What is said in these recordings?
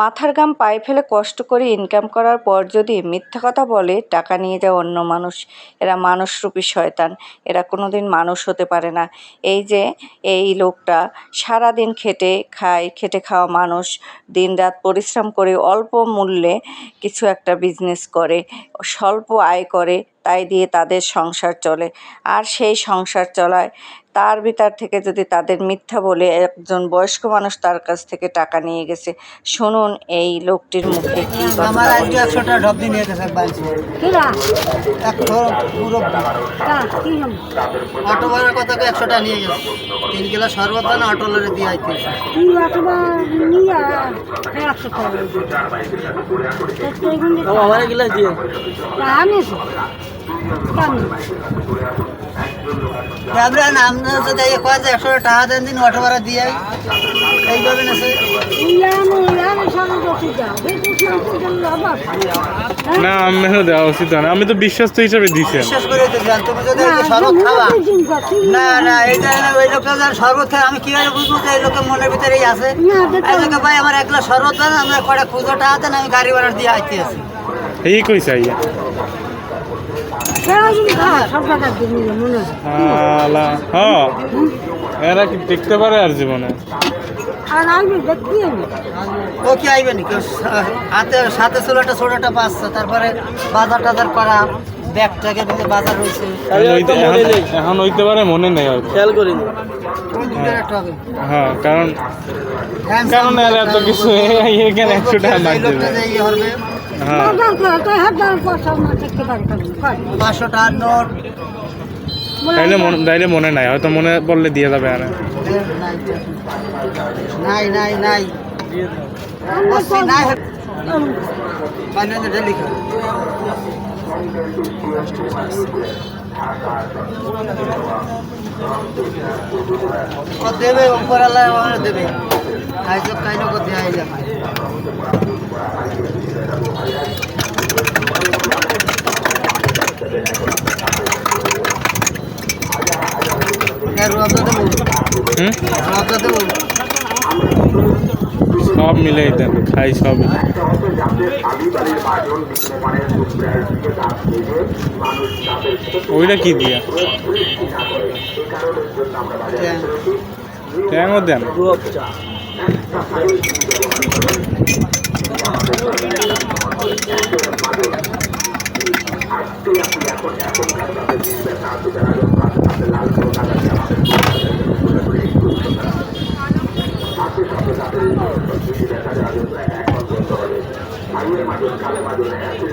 মাথার ঘাম পায়ে ফেলে কষ্ট করে ইনকাম করার পর যদি মিথ্যা কথা বলে, টাকা নিয়ে যায় অন্য মানুষ। এরা মানুষরূপী শয়তান। এরা কোনোদিন মানুষ হতে পারে না। এই যে, এই লোকটা সারাদিন খেটে খায়, খেটে খাওয়া মানুষ, দিনরাত পরিশ্রম করে অল্প মূল্যে কিছু একটা বিজনেস করে, স্বল্প আয় করে তাই দিয়ে তাদের সংসার চলে। আর সেই সংসার চলায় তার ভিতর থেকে যদি তাদের মিথ্যা বলে একজন বয়স্ক মানুষ তার কাছ থেকে টাকা নিয়ে গেছে শুনুন এই লোকটির মুখে কি কথা আমার। আজকে ঢপ দিয়ে নিয়ে গেছে পুরো তা কি হল? অটো ভাড়ার কথা নিয়ে গেছে। তিন কিলো শরবত না অটো লরে দিয়ে আইতেছে একশো টাকা আমার গিলাস দিয়ে আমি একশো টাকা দেন দিন অটো ভাড়া দিয়ে। এইভাবে না না আমিও দেওয়া উচিত না। আমি তো বিশ্বস্ত হিসাবে দিছি বিশ্বাস করে তো জান তুমি যদি শরবত না না এইটা না ওই লোকটা যার শরবত খায় আমি কীভাবে বুঝব যে এই লোকের মনের ভিতরেই আছে? এই লোকে ভাই আমার এক গ্লাস শরবত দেন আমরা কটা আমি গাড়ি ভাড়া দিয়ে আইতে আছি। এই হয় এরা কি দেখতে পারে আর জীবনে? আর আমি দেখি আমি ও কি আইবে হাতে সাথে ছিল একটা ছোটটা পাঁচশো তারপরে বাজার টাজার করা ব্যাগটাকে নিয়ে বাজার রয়েছে। এখন- হইতে পারে মনে নেই খেয়াল করি হ্যাঁ কারণ কারণ এত কিছু এখানে একশো টাকা হ্যাঁ। কয় পাঁচশো টাকার নোট। তাইলে মনে তাইলে মনে নাই হয়তো মনে পড়লে দিয়ে যাবে আর। নাই নাই দেবে উপর আল্লাহ ওখানে দেবে আইসব কাইনো আইলে রুয়াবদা দেবো হুম রুয়াবদা দেবো সব মিলে দেন খাই সব। ওইটা কি দিয়া? ট্যাংও দেন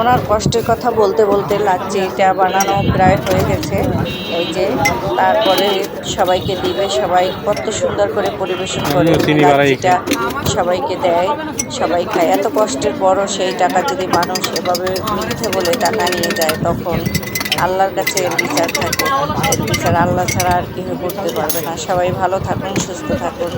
ওনার কষ্টের কথা বলতে বলতে লাগছে লাচ্ছিটা বানানো প্রায় হয়ে গেছে। এই যে তারপরে সবাইকে দিবে সবাই কত সুন্দর করে পরিবেশন করে লাচ্ছিটা সবাইকে দেয় সবাই খায়। এত কষ্টের পরও সেই টাকা যদি মানুষ এভাবে মিথ্যে বলে টাকা নিয়ে যায় তখন আল্লাহর কাছে এর বিচার থাকে। এর বিচার আল্লাহ ছাড়া আর কেউ করতে পারবে না। সবাই ভালো থাকুন সুস্থ থাকুন।